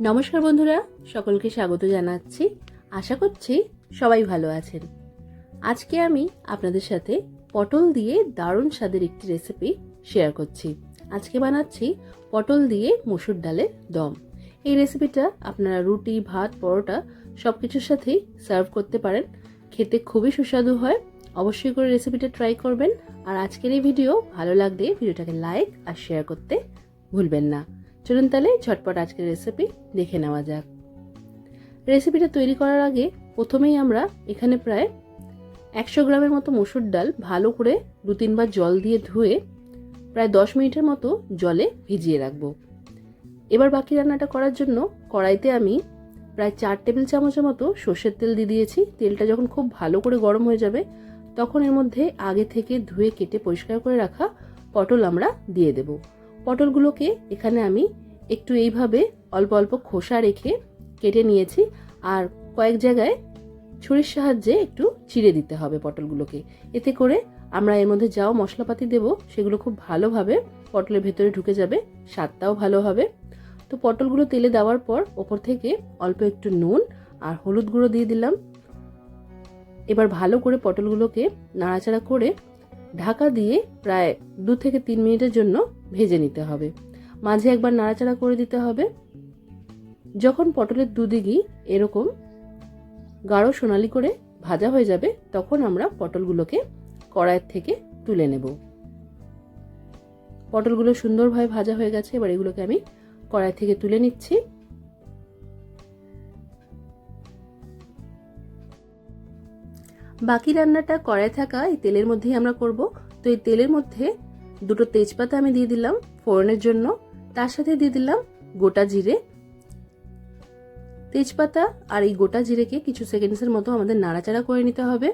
নমস্কার বন্ধুরা, সকলকে স্বাগত জানাচ্ছি। আশা করছি সবাই ভালো আছেন। আজকে আমি আপনাদের সাথে পটল দিয়ে দারুণ স্বাদের একটি রেসিপি শেয়ার করছি। আজকে বানাচ্ছি পটল দিয়ে মসুর ডালের দম। এই রেসিপিটা আপনারা রুটি, ভাত, পরোটা সব কিছুর সাথেই সার্ভ করতে পারেন। খেতে খুবই সুস্বাদু হয়। অবশ্যই করে রেসিপিটা ট্রাই করবেন। আর আজকের এই ভিডিও ভালো লাগলে ভিডিওটাকে লাইক আর শেয়ার করতে ভুলবেন না। চলুন তাহলে ঝটপট আজকের রেসিপি দেখে নেওয়া যাক। রেসিপিটা তৈরি করার আগে প্রথমেই আমরা এখানে প্রায় একশো গ্রামের মতো মসুর ডাল ভালো করে দু তিনবার জল দিয়ে ধুয়ে প্রায় দশ মিনিটের মতো জলে ভিজিয়ে রাখব। এবার বাকি রান্নাটা করার জন্য কড়াইতে আমি প্রায় চার টেবিল চামচের মতো সর্ষের তেল দিয়ে দিয়েছি। তেলটা যখন খুব ভালো করে গরম হয়ে যাবে, তখন এর মধ্যে আগে থেকে ধুয়ে কেটে পরিষ্কার করে রাখা পটল আমরা দিয়ে দেব। পটলগুলোকে এখানে আমি একটু এইভাবে অল্প অল্প খোসা রেখে কেটে নিয়েছি আর কয়েক জায়গায় ছুরির সাহায্যে একটু চিড়ে দিতে হবে পটলগুলোকে। এতে করে আমরা এর মধ্যে যাও মশলাপাতি দেব সেগুলো খুব ভালোভাবে পটলের ভেতরে ঢুকে যাবে, স্বাদটাও ভালো হবে। তো পটলগুলো তেলে দেওয়ার পর ওপর থেকে অল্প একটু নুন আর হলুদ গুঁড়ো দিয়ে দিলাম। এবার ভালো করে পটলগুলোকে নাড়াচাড়া করে ঢাকা দিয়ে প্রায় দু থেকে তিন মিনিটের জন্য ভেজে নিতে হবে। মাঝে একবার নাড়াচাড়া করে দিতে হবে। যখন পটলের দুদিকই এরকম গাঢ় সোনালি করে ভাজা হয়ে যাবে, তখন আমরা পটলগুলোকে কড়াইয়ের থেকে তুলে নেব। পটলগুলো সুন্দরভাবে ভাজা হয়ে গেছে, এবার এগুলোকে আমি কড়াই থেকে তুলে নিচ্ছি। বাকি রান্নাটা কড়াই থাকা এই তেলের মধ্যেই আমরা করব। তো এই তেলের মধ্যে দুটো তেজপাতা আমি দিয়ে দিলাম ফোড়নের জন্য। তার সাথে দিয়ে দিলাম গোটা জিরে। তেজপাতা আর এই গোটা জিরেকে কিছু সেকেন্ডসের মতো আমাদের নাড়াচাড়া করে নিতে হবে।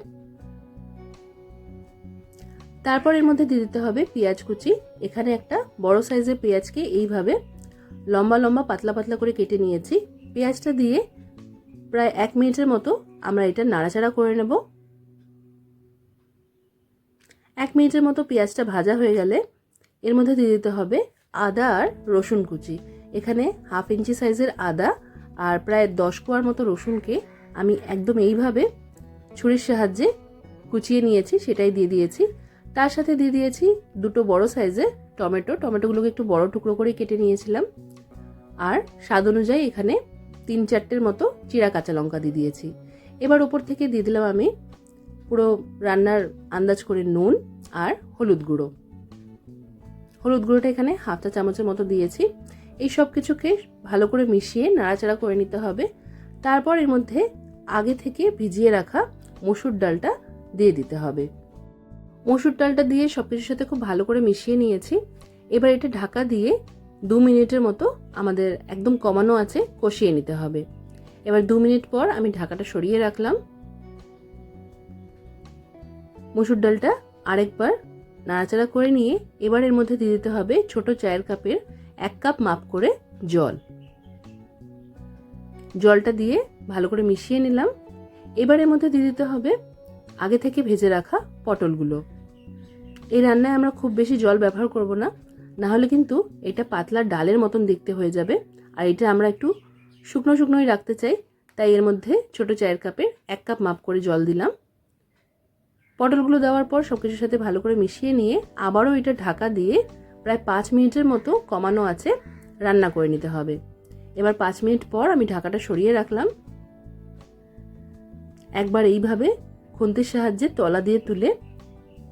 তারপর এর মধ্যে দিয়ে দিতে হবে পেঁয়াজ কুচি। এখানে একটা বড় সাইজের পেঁয়াজকে এইভাবে লম্বা লম্বা পাতলা পাতলা করে কেটে নিয়েছি। পেঁয়াজটা দিয়ে প্রায় এক মিনিটের মতো আমরা এটা নাড়াচাড়া করে নেব। এক মিনিটের মতো পেঁয়াজটা ভাজা হয়ে গেলে এর মধ্যে দিয়ে দিতে হবে আদা আর রসুন কুচি। এখানে হাফ ইঞ্চি সাইজের আদা আর প্রায় দশ কোয়ার মতো রসুনকে আমি একদম এইভাবে ছুরির সাহায্যে কুচিয়ে নিয়েছি, সেটাই দিয়ে দিয়েছি। তার সাথে দিয়ে দিয়েছি দুটো বড় সাইজের টমেটো। টমেটোগুলোকে একটু বড় টুকরো করে কেটে নিয়েছিলাম। আর স্বাদ অনুযায়ী এখানে তিন চারটের মতো চিরা কাঁচা লঙ্কা দিয়ে দিয়েছি। এবার ওপর থেকে দিয়ে দিলাম আমি পুরো রান্নার আন্দাজ করে নুন আর হলুদ গুঁড়ো। হলুদ গুঁড়োটা এখানে হাফ চা চামচের মতো দিয়েছি। এই সব কিছুকে ভালো করে মিশিয়ে নাড়াচাড়া করে নিতে হবে। তারপর এর মধ্যে আগে থেকে ভিজিয়ে রাখা মসুর ডালটা দিয়ে দিতে হবে। মসুর ডালটা দিয়ে সব কিছুর সাথে খুব ভালো করে মিশিয়ে নিয়েছি। এবার এটা ঢাকা দিয়ে দু মিনিটের মতো আমাদের একদম কমানো আছে কষিয়ে নিতে হবে। এবার দু মিনিট পর আমি ঢাকাটা সরিয়ে রাখলাম। মসুর ডালটা আরেকবার নাড়াচাড়া করে নিয়ে এবার এর মধ্যে দিয়ে দিতে হবে ছোট চায়ের কাপের এক কাপ মাপ করে জল। জলটা দিয়ে ভালো করে মিশিয়ে নিলাম। এবার এর মধ্যে দিয়ে দিতে হবে আগে থেকে ভেজে রাখা পটলগুলো। এই রান্নায় আমরা খুব বেশি জল ব্যবহার করব না না হলে কিন্তু এটা পাতলা ডালের মতন দেখতে হয়ে যাবে। আর এটা আমরা একটু শুকনো শুকনোই রাখতে চাই, তাই এর মধ্যে ছোট চায়ের কাপে এক কাপ মাপ করে জল দিলাম। পটলগুলো দেওয়ার পর সব কিছুর সাথে ভালো করে মিশিয়ে নিয়ে আবারও এটা ঢাকা দিয়ে প্রায় পাঁচ মিনিটের মতো কমানো আছে, রান্না করে নিতে হবে। এবার পাঁচ মিনিট পর আমি ঢাকাটা সরিয়ে রাখলাম। একবার এইভাবে খুন্তির সাহায্যে তলা দিয়ে তুলে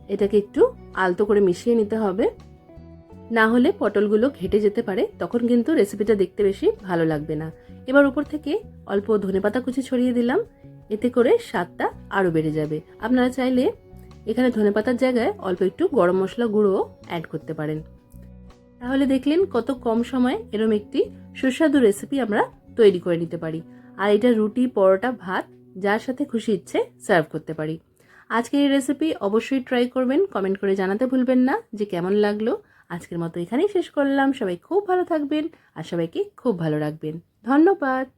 এটাকে একটু আলতো করে মিশিয়ে নিতে হবে। না হলে পটলগুলো ঘেটে যেতে পারে, তখন কিন্তু রেসিপিটা দেখতে বেশি ভালো লাগবে না। এবার উপর থেকে অল্প ধনেপাতা কুচি ছড়িয়ে দিলাম। এতে করে স্বাদটা আরও বেড়ে যাবে। আপনারা চাইলে এখানে ধনেপাতার জায়গায় অল্প একটু গরম মশলা গুঁড়োও অ্যাড করতে পারেন। তাহলে দেখলেন কত কম সময়ে এরম একটি সুস্বাদু রেসিপি আমরা তৈরি করে নিতে পারি। আর এটা রুটি, পরোটা, ভাত, যার সাথে খুশি ইচ্ছে সার্ভ করতে পারি। আজকের এই রেসিপি অবশ্যই ট্রাই করবেন। কমেন্ট করে জানাতে ভুলবেন না যে কেমন লাগল। আজকের মতো এখানেই শেষ করলাম। সবাই খুব ভালো থাকবেন আর সবাইকে খুব ভালো রাখবেন। ধন্যবাদ।